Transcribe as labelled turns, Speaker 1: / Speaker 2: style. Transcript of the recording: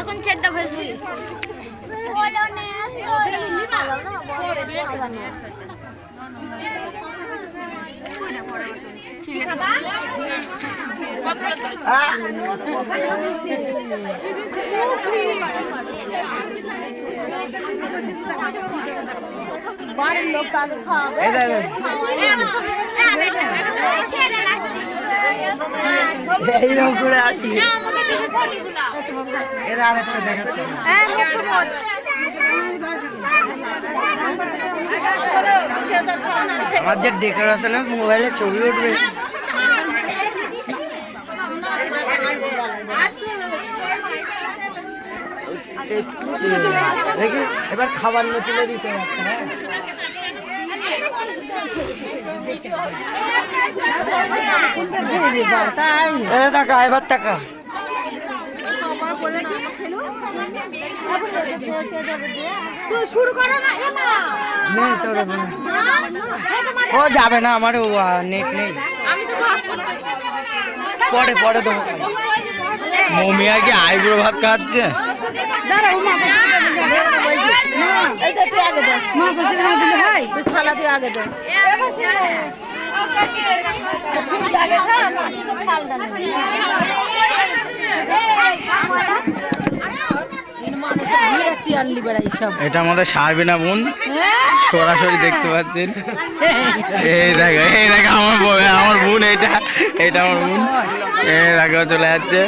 Speaker 1: এখন চেদ্দা ফেসবুক
Speaker 2: এইরকম করে আছি এরা আরেকটা দেখাচ্ছে আমার যে ডেকোরেশনে মোবাইলে ছবি উঠবে। দেখি এবার খাবার তুলে দিতে পারছে হ্যাঁ। টাকা এবার টাকা
Speaker 1: শুরু করো না
Speaker 2: নেই তোর ও যাবে না আমার নেট নেই
Speaker 1: আমি তো
Speaker 2: পরে পরে দেবো
Speaker 3: মমি আর কি আইব্রো ভাত খাচ্ছে এটা আমাদের সারবিনা বোন। সরাসরি দেখতে পাচ্ছেন। এই দেখো এই দেখো আমার আমার বোন এটা এটা আমার বোন। এই দেখো, চলে যাচ্ছে।